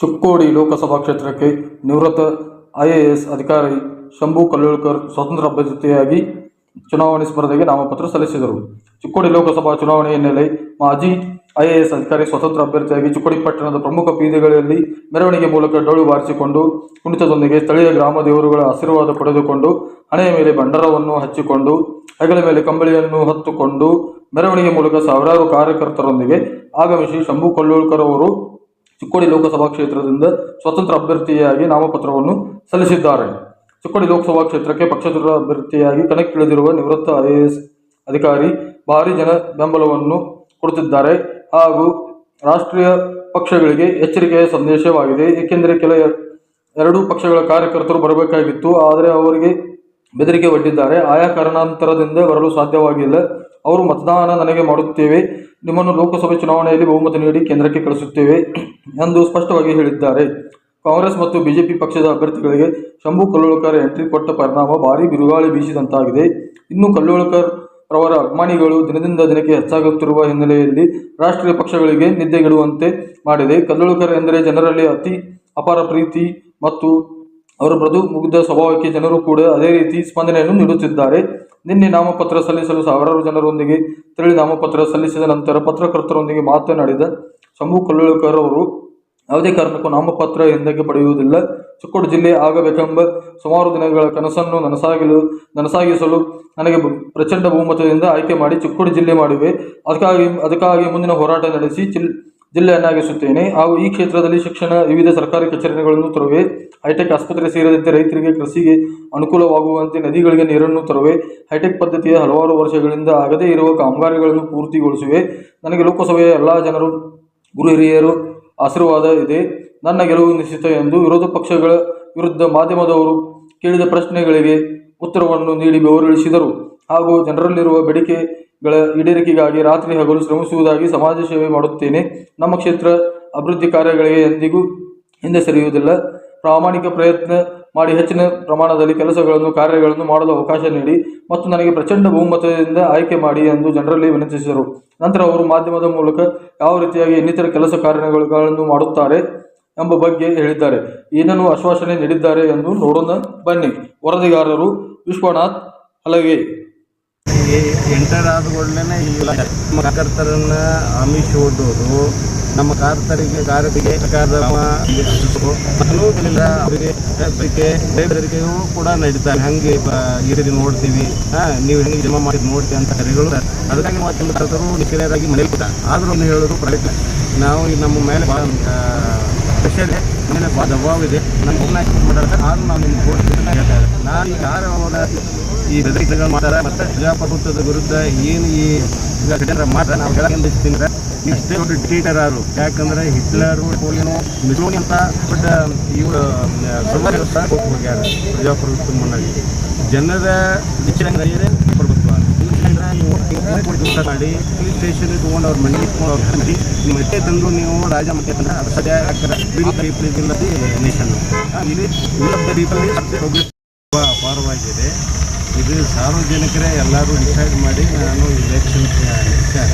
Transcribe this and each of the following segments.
ಚಿಕ್ಕೋಡಿ ಲೋಕಸಭಾ ಕ್ಷೇತ್ರಕ್ಕೆ ನಿವೃತ್ತ ಐಎಎಸ್ ಅಧಿಕಾರಿ ಶಂಭು ಕಲ್ಲೋಳ್ಕರ್ ಸ್ವತಂತ್ರ ಅಭ್ಯರ್ಥಿಯಾಗಿ ಚುನಾವಣೆ ಸ್ಪರ್ಧೆಗೆ ನಾಮಪತ್ರ ಸಲ್ಲಿಸಿದರು. ಚಿಕ್ಕೋಡಿ ಲೋಕಸಭಾ ಚುನಾವಣೆ ಹಿನ್ನೆಲೆ ಮಾಜಿ ಐಎಎಸ್ ಅಧಿಕಾರಿ ಸ್ವತಂತ್ರ ಅಭ್ಯರ್ಥಿಯಾಗಿ ಚಿಕ್ಕೋಡಿ ಪಟ್ಟಣದ ಪ್ರಮುಖ ಬೀದಿಗಳಲ್ಲಿ ಮೆರವಣಿಗೆ ಮೂಲಕ ಡೊಳ್ಳು ಬಾರಿಸಿಕೊಂಡು, ಕುಣಿತದೊಂದಿಗೆ ಸ್ಥಳೀಯ ಗ್ರಾಮ ದೇವರುಗಳ ಆಶೀರ್ವಾದ ಪಡೆದುಕೊಂಡು, ಹಣೆಯ ಮೇಲೆ ಬಂಡರವನ್ನು ಹಚ್ಚಿಕೊಂಡು, ಹೆಗಲ ಮೇಲೆ ಕಂಬಳಿಯನ್ನು ಹೊತ್ತುಕೊಂಡು, ಮೆರವಣಿಗೆ ಮೂಲಕ ಸಾವಿರಾರು ಕಾರ್ಯಕರ್ತರೊಂದಿಗೆ ಆಗಮಿಸಿ ಶಂಭು ಕಲ್ಲೋಳ್ಕರ್ ಅವರು ಚಿಕ್ಕೋಡಿ ಲೋಕಸಭಾ ಕ್ಷೇತ್ರದಿಂದ ಸ್ವತಂತ್ರ ಅಭ್ಯರ್ಥಿಯಾಗಿ ನಾಮಪತ್ರವನ್ನು ಸಲ್ಲಿಸಿದ್ದಾರೆ. ಚಿಕ್ಕೋಡಿ ಲೋಕಸಭಾ ಕ್ಷೇತ್ರಕ್ಕೆ ಪಕ್ಷೇತರ ಅಭ್ಯರ್ಥಿಯಾಗಿ ಕಣಕ್ಕಿಳಿದಿರುವ ನಿವೃತ್ತ ಐಎಎಸ್ ಅಧಿಕಾರಿ ಭಾರಿ ಜನ ಬೆಂಬಲವನ್ನು ಕೊಡುತ್ತಿದ್ದಾರೆ ಹಾಗೂ ರಾಷ್ಟ್ರೀಯ ಪಕ್ಷಗಳಿಗೆ ಎಚ್ಚರಿಕೆಯ ಸಂದೇಶವಾಗಿದೆ. ಏಕೆಂದರೆ ಕೆಲ ಎರಡೂ ಪಕ್ಷಗಳ ಕಾರ್ಯಕರ್ತರು ಬರಬೇಕಾಗಿತ್ತು, ಆದರೆ ಅವರಿಗೆ ಬೆದರಿಕೆ ಒಡ್ಡಿದ್ದಾರೆ. ಆಯಾ ಕಾರಣಾಂತರದಿಂದ ಬರಲು ಸಾಧ್ಯವಾಗಿಲ್ಲ. ಅವರು ಮತದಾನ ನನಗೆ ಮಾಡುತ್ತೇವೆ. ನಿಮ್ಮನ್ನು ಲೋಕಸಭೆ ಚುನಾವಣೆಯಲ್ಲಿ ಬಹುಮತ ನೀಡಿ ಕೇಂದ್ರಕ್ಕೆ ಕಳಿಸುತ್ತೇವೆ ಎಂದು ಸ್ಪಷ್ಟವಾಗಿ ಹೇಳಿದ್ದಾರೆ. ಕಾಂಗ್ರೆಸ್ ಮತ್ತು ಬಿಜೆಪಿ ಪಕ್ಷದ ಅಭ್ಯರ್ಥಿಗಳಿಗೆ ಶಂಭು ಕಲ್ಲೋಳ್ಕರ್ ಎಂಟ್ರಿ ಕೊಟ್ಟ ಪರಿಣಾಮ ಭಾರೀ ಬಿರುಗಾಳಿ ಬೀಸಿದಂತಾಗಿದೆ. ಇನ್ನು ಕಲ್ಲೋಳ್ಕರ್ ಅವರ ಅಭಿಮಾನಿಗಳು ದಿನದಿಂದ ದಿನಕ್ಕೆ ಹೆಚ್ಚಾಗುತ್ತಿರುವ ಹಿನ್ನೆಲೆಯಲ್ಲಿ ರಾಷ್ಟ್ರೀಯ ಪಕ್ಷಗಳಿಗೆ ನಿದ್ದೆಗೆಡುವಂತೆ ಮಾಡಿದೆ. ಕಲ್ಲೋಳ್ಕರ್ ಎಂದರೆ ಜನರಲ್ಲಿ ಅತಿ ಅಪಾರ ಪ್ರೀತಿ ಮತ್ತು ಅವರ ಮೃದು ಮುಗ್ಧ ಸ್ವಭಾವಕ್ಕೆ ಜನರು ಕೂಡ ಅದೇ ರೀತಿ ಸ್ಪಂದನೆಯನ್ನು ನೀಡುತ್ತಿದ್ದಾರೆ. ನಿನ್ನೆ ನಾಮಪತ್ರ ಸಲ್ಲಿಸಲು ಸಾವಿರಾರು ಜನರೊಂದಿಗೆ ತೆರಳಿ ನಾಮಪತ್ರ ಸಲ್ಲಿಸಿದ ನಂತರ ಪತ್ರಕರ್ತರೊಂದಿಗೆ ಮಾತನಾಡಿದ ಶಂಭು ಕಲ್ಲುಳಕರ್ ಅವರು, ಯಾವುದೇ ಕಾರಣಕ್ಕೂ ನಾಮಪತ್ರ ಹಿಂದಕ್ಕೆ ಪಡೆಯುವುದಿಲ್ಲ. ಚಿಕ್ಕೋಡು ಜಿಲ್ಲೆ ಆಗಬೇಕೆಂಬ ಸುಮಾರು ದಿನಗಳ ಕನಸನ್ನು ನನಸಾಗಲು, ನನಸಾಗಿಸಲು ನನಗೆ ಪ್ರಚಂಡ ಬಹುಮತದಿಂದ ಆಯ್ಕೆ ಮಾಡಿ ಚಿಕ್ಕೋಡು ಜಿಲ್ಲೆ ಮಾಡಿವೆ. ಅದಕ್ಕಾಗಿ ಅದಕ್ಕಾಗಿ ಮುಂದಿನ ಹೋರಾಟ ನಡೆಸಿ ಜಿಲ್ ಜಿಲ್ಲೆಯನ್ನಾಗಿಸುತ್ತೇನೆ. ಹಾಗೂ ಈ ಕ್ಷೇತ್ರದಲ್ಲಿ ಶಿಕ್ಷಣ ವಿವಿಧ ಸರ್ಕಾರಿ ಕಚೇರಿಗಳನ್ನು ತರುವೆ, ಹೈಟೆಕ್ ಆಸ್ಪತ್ರೆ ಸೇರಿದಂತೆ ರೈತರಿಗೆ ಕೃಷಿಗೆ ಅನುಕೂಲವಾಗುವಂತೆ ನದಿಗಳಿಗೆ ನೀರನ್ನು ತರುವೆ, ಹೈಟೆಕ್ ಪದ್ಧತಿಯ ಹಲವಾರು ವರ್ಷಗಳಿಂದ ಆಗದೇ ಇರುವ ಕಾಮಗಾರಿಗಳನ್ನು ಪೂರ್ತಿಗೊಳಿಸುವೆ. ನನಗೆ ಲೋಕಸಭೆಯ ಎಲ್ಲ ಜನರು, ಗುರು ಹಿರಿಯರು, ಆಶೀರ್ವಾದ ಇದೆ. ನನ್ನ ಗೆಲುವು ನಿಶ್ಚಿತ ಎಂದು ವಿರೋಧ ಪಕ್ಷಗಳ ವಿರುದ್ಧ ಮಾಧ್ಯಮದವರು ಕೇಳಿದ ಪ್ರಶ್ನೆಗಳಿಗೆ ಉತ್ತರವನ್ನು ನೀಡಿ ಬೆವರಿಳಿಸಿದರು. ಹಾಗೂ ಜನರಲ್ಲಿರುವ ಬೇಡಿಕೆಗಳ ಈಡೇರಿಕೆಗಾಗಿ ರಾತ್ರಿ ಹಗಲು ಶ್ರಮಿಸುವುದಾಗಿ ಸಮಾಜ ಸೇವೆ ಮಾಡುತ್ತೇನೆ. ನಮ್ಮ ಕ್ಷೇತ್ರ ಅಭಿವೃದ್ಧಿ ಕಾರ್ಯಗಳಿಗೆ ಎಂದಿಗೂ ಹಿಂದೆ ಸರಿಯುವುದಿಲ್ಲ. ಪ್ರಾಮಾಣಿಕ ಪ್ರಯತ್ನ ಮಾಡಿ ಹೆಚ್ಚಿನ ಪ್ರಮಾಣದಲ್ಲಿ ಕೆಲಸಗಳನ್ನು, ಕಾರ್ಯಗಳನ್ನು ಮಾಡಲು ಅವಕಾಶ ನೀಡಿ ಮತ್ತು ನನಗೆ ಪ್ರಚಂಡ ಬಹುಮತದಿಂದ ಆಯ್ಕೆ ಮಾಡಿ ಎಂದು ಜನರಲ್ಲಿ ವಿನಂತಿಸಿದರು. ನಂತರ ಅವರು ಮಾಧ್ಯಮದ ಮೂಲಕ ಯಾವ ರೀತಿಯಾಗಿ ಇನ್ನಿತರ ಕೆಲಸ ಕಾರ್ಯಗಳನ್ನು ಮಾಡುತ್ತಾರೆ ಎಂಬ ಬಗ್ಗೆ ಹೇಳಿದ್ದಾರೆ. ಏನನ್ನು ಆಶ್ವಾಸನೆ ನೀಡಿದ್ದಾರೆ ಎಂದು ನೋಡೋಣ. ಬನ್ನಿ. ವರದಿಗಾರರು ವಿಶ್ವನಾಥ್ ಹಲಗೆ. ಎಂಟರ್ ಆದ ಕೂಡಲೇ ಇಲ್ಲ ನಮ್ಮ ಕಾರ್ಯಕರ್ತರನ್ನ ಆಮಿಷ ಒಡ್ಡೋದು ನಮ್ಮ ಸರ್ಕಾರದ ಅನುಕೂಲದಿಂದ ಅವರಿಗೆ ಕೂಡ ನಡೀತಾರೆ. ಹಂಗೆ ಈ ನೋಡ್ತೀವಿ. ಹಾ, ನೀವು ಹೆಂಗೆ ಜಮಾ ಮಾಡಿ ನೋಡ್ತೀವಿ ಅಂತ ಕರೆಗಳು. ಅದಕ್ಕಾಗಿ ಕೆಲವು ಕಾರ್ಯಕರ್ತರು ಮನೆ ಮನೇಲಿ ಕೂಡ ಆದ್ರೂ ಹೇಳೋದು ಪ್ರಯತ್ನ. ನಾವು ನಮ್ಮ ಮೇಲೆ ಭಾಳ ಇದೆ. ಮೇಲೆ ಭಾಳ ಇದೆ. ನಮ್ಮ ಆದರೂ ನಾವು ನಿಮ್ಗೆ ಕೊಡ್ತೀವಿ. ನಾನು ಅವರ ಈ ಬೆದರಿಕೆಗಳು ಮಾಡ್ತಾರೆ, ಮತ್ತು ಪ್ರಜಾಪ್ರಭುತ್ವದ ವಿರುದ್ಧ ಏನು ಈ ಘಟನೆ ಮಾತ್ರ ನಾವು ನೀವು ಇಷ್ಟೇ ದೊಡ್ಡ ಡಿಕ್ಟೇಟರ್ ಆರು ಯಾಕಂದ್ರೆ ಹಿಟ್ಲರು ಪೋಲಿಯನು ಮಿಸೋನಿ ಅಂತ ದೊಡ್ಡ ಇವರು ಸರ್ವ ಹೋಗ್ಯಾರ ಪ್ರಜಾಪ್ರಭುತ್ವ. ಮುನ್ನಾಗಿ ಜನರ ವಿಚಾರ ಪ್ರಭುತ್ವ ಊಟ ಮಾಡಿ ಪೊಲೀಸ್ ಸ್ಟೇಷನ್ ತೊಗೊಂಡು ಅವ್ರ ಮನೆ ಇಟ್ಕೊಂಡು ಅವ್ರ ಹಂಚಿ ನಿಮ್ಮ ಮಟ್ಟೆ ತಂದು ನೀವು ರಾಜ ಮತ್ತೆ ಅಂದ್ರೆ ಅದು ಸದ್ಯ ಆಗ್ತಾರೆ ಪೀಪಲ್ ಇಲ್ಲದೆ ನೇಷನ್ ಇಲ್ಲಿ ಪೀಪಲ್ ತುಂಬ ಅಪಾರವಾಗಿದೆ. ಇದು ಸಾರ್ವಜನಿಕರೇ ಎಲ್ಲರೂ ಡಿಸೈಡ್ ಮಾಡಿ ನಾನು ಇಲೆಕ್ಷನ್ ಇಟ್ಟಾರ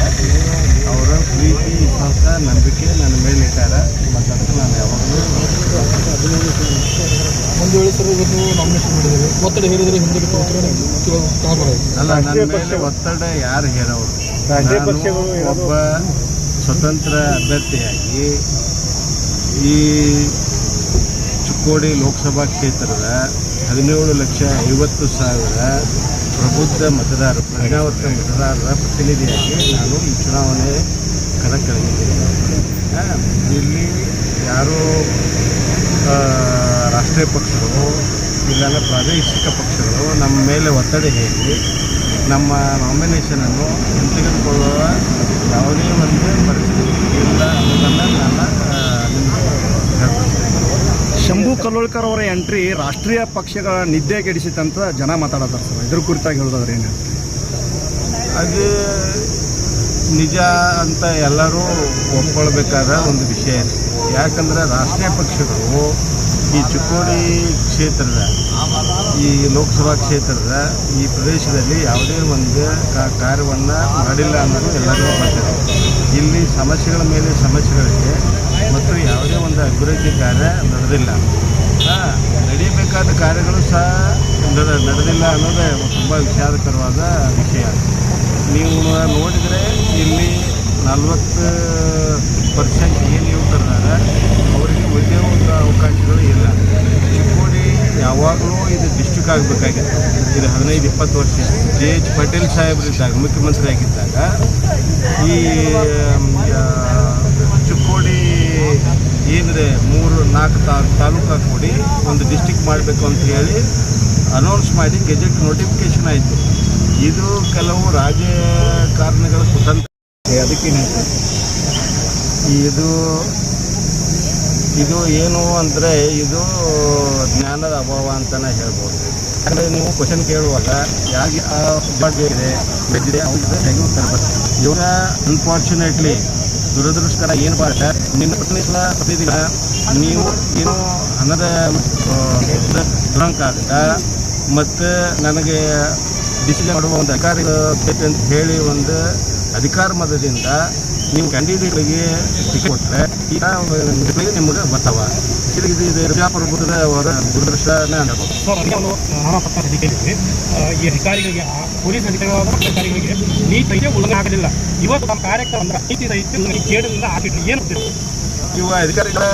ಅವರ ಪ್ರೀತಿ ವಿಶ್ವಾಸ ನಂಬಿಕೆ ನನ್ನ ಮೇಲೆ ಇಟ್ಟಾರ ಮತ್ತು ಅದಕ್ಕೆ ನಾನು ಯಾವಾಗಲೂ ಒಂದು ವೇಳೆ ಸರ್ ಇವತ್ತು ನಾಮಿನೇಷನ್ ಮಾಡಿದ್ದಾರೆ. ಒತ್ತಡ ಹೇರಿದರೆ ಹಿಂದಕ್ಕೆ ಅಲ್ಲ ನನ್ನ ಮೇಲೆ ಒತ್ತಡ ಯಾರು ಹೇಳೋರು ನಾನು ಒಬ್ಬ ಸ್ವತಂತ್ರ ಅಭ್ಯರ್ಥಿಯಾಗಿ ಈ ಚಿಕ್ಕೋಡಿ ಲೋಕಸಭಾ ಕ್ಷೇತ್ರದ ಹದಿನೇಳು ಲಕ್ಷ ಐವತ್ತು ಸಾವಿರ ಪ್ರಬುದ್ಧ ಮತದಾರರು ಪ್ರಜ್ಞಾವರ್ತ ಮತದಾರರ ಪ್ರತಿನಿಧಿಯಾಗಿ ನಾನು ಈ ಚುನಾವಣೆ ಕಣಕ್ಕಿಳಿದಿದ್ದೇನೆ. ಇಲ್ಲಿ ಯಾರು ರಾಷ್ಟ್ರೀಯ ಪಕ್ಷಗಳು ಇಲ್ಲಾಂದರೆ ಪ್ರಾದೇಶಿಕ ಪಕ್ಷಗಳು ನಮ್ಮ ಮೇಲೆ ಒತ್ತಡ ಹೇರಿ ನಮ್ಮ ನಾಮಿನೇಷನನ್ನು ಹಿಂತೆಗೆದುಕೊಳ್ಳುವ ಯಾವುದೇ ಒಂದು ಪರಿಸ್ಥಿತಿ ಇಲ್ಲ ಅನ್ನೋದನ್ನು ನಾನು ಆ, ನಿಮ್ಗೆ ಹೇಳ್ತೀನಿ ಶಂಭು ಕಲ್ಲೋಳ್ಕರ್ ಅವರ ಎಂಟ್ರಿ ರಾಷ್ಟ್ರೀಯ ಪಕ್ಷಗಳ ನಿದ್ದೆ ಕೆಡಿಸಿತಂತ ಜನ ಮಾತಾಡತಾರ ಸರ್. ಇದ್ರ ಕುರಿತಾಗಿ ಹೇಳೋದಾದ್ರೆ ಏನು ಅದು ನಿಜ ಅಂತ ಎಲ್ಲರೂ ಒಪ್ಕೊಳ್ಬೇಕಾದ ಒಂದು ವಿಷಯ ಯಾಕಂದ್ರೆ ರಾಷ್ಟ್ರೀಯ ಪಕ್ಷಗಳು ಈ ಚಿಕ್ಕೋಡಿ ಕ್ಷೇತ್ರದ, ಈ ಲೋಕಸಭಾ ಕ್ಷೇತ್ರದ ಈ ಪ್ರದೇಶದಲ್ಲಿ ಯಾವುದೇ ಒಂದು ಕಾರ್ಯವನ್ನು ಮಾಡಿಲ್ಲ ಅನ್ನೋದು ಎಲ್ಲರಿಗೂ ಗೊತ್ತಿದೆ. ಇಲ್ಲಿ ಸಮಸ್ಯೆಗಳ ಮೇಲೆ ಸಮಸ್ಯೆಗಳಿಗೆ ಮತ್ತು ಯಾವುದೇ ಒಂದು ಅಭಿವೃದ್ಧಿ ಕಾರ್ಯ ನಡೆದಿಲ್ಲ. ನಡೀಬೇಕಾದ ಕಾರ್ಯಗಳು ಸಹ ನಡೆ, ನಡೆದಿಲ್ಲ ಅನ್ನೋದೇ ತುಂಬ ವಿಷಾದಕರವಾದ ವಿಷಯ. ನೀವು ನೋಡಿದರೆ ಇಲ್ಲಿ ನಲ್ವತ್ತು ಪರ್ಸೆಂಟ್ ಏನು ಯುವಕರಿದ್ದಾರೆ ಅವರಿಗೆ ಉದ್ಯೋಗ ಅವಕಾಶಗಳು ಇಲ್ಲ. ಚಿಕ್ಕೋಡಿ ಯಾವಾಗಲೂ ಇದು ಡಿಸ್ಟ್ರಿಕ್ಟ್ ಆಗಬೇಕಾಗಿತ್ತು. ಇದು ಹದಿನೈದು, ಇಪ್ಪತ್ತು ವರ್ಷ. ಜೆ ಎಚ್ ಪಟೇಲ್ ಸಾಹೇಬರಿದ್ದಾಗ ಮುಖ್ಯಮಂತ್ರಿ ಆಗಿದ್ದಾಗ, ಈ ಚಿಕ್ಕೋಡಿ ಏನಿದೆ, ಮೂರು, ನಾಲ್ಕು ತಾ, ತಾಲೂಕು ಕೂಡಿ ಒಂದು ಡಿಸ್ಟಿಕ್ ಮಾಡಬೇಕು ಅಂತ ಹೇಳಿ ಅನೌನ್ಸ್ ಮಾಡಿ ಗೆಜೆಟ್ ನೋಟಿಫಿಕೇಶನ್ ಆಯಿತು. ಇದು ಕೆಲವು ರಾಜಕಾರಣಿಗಳ ಸ್ವತಂತ್ರ ಅದಕ್ಕೆ ಇದು ಇದು ಏನು ಅಂದರೆ, ಇದು ಜ್ಞಾನದ ಅಭಾವ ಅಂತಲೇ ಹೇಳ್ಬೋದು. ಯಾಕಂದರೆ ನೀವು ಕ್ವಶನ್ ಕೇಳುವಾಗ ಯಾಕೆ ಇದೆ ಬೆದ್ದಿದೆ ಅವ್ರಿಗೆ ಬರ್ತದೆ ಇವಾಗ ಅನ್ಫಾರ್ಚುನೇಟ್ಲಿ ದುರದೃಷ್ಟಕರ ಏನು ಬಾಟ ನಿನ್ನ ಪ್ರತಿನಿಧಿಗಳ ಪ್ರತಿನಿಧಿಗಳ ನೀವು ಏನು ಹಣದ ದುರಂಕ ಮತ್ತು ನನಗೆ ಡಿಸಿಷನ್ ಮಾಡುವ ಒಂದು ಅಧಿಕಾರಿಗಳು ಬೇಕಂತ ಹೇಳಿ ಒಂದು ಅಧಿಕಾರ ಮತದಿಂದ ನೀವು ಕ್ಯಾಂಡಿಡೇಟ್ಗಳಿಗೆ ಟಿಕೆಟ್ ಕೊಟ್ಟರೆ ಈಗ ನಿಮಗೆ ಬರ್ತಾವ. ಇದು ಇದು ಇದು ಬುದ್ಧದ ಅವರ ದುರದೃಷ್ಟನೇ ಸರ್ ಒಂದು ನಾಮಪತ್ರ ಅಧಿಕಾರಿಗಳಿಗೆ ಈ ಅಧಿಕಾರಿಗಳಿಗೆ ಪೊಲೀಸ್ ಅಧಿಕಾರಿಗಳಾದ ಅಧಿಕಾರಿಗಳಿಗೆ ನೀತಿ ಸಂಖ್ಯೆ ಉಲ್ಲಂಘನೆ ಆಗಲಿಲ್ಲ. ಇವತ್ತು ನಮ್ಮ ಕಾರ್ಯಕ್ರಮ ನೀತಿ ರಹಿತ ಕೇಳಿದ್ರಿಂದ ಆಗಿಟ್ಟು ಏನು ಇವ ಅಧಿಕಾರಿಗಳ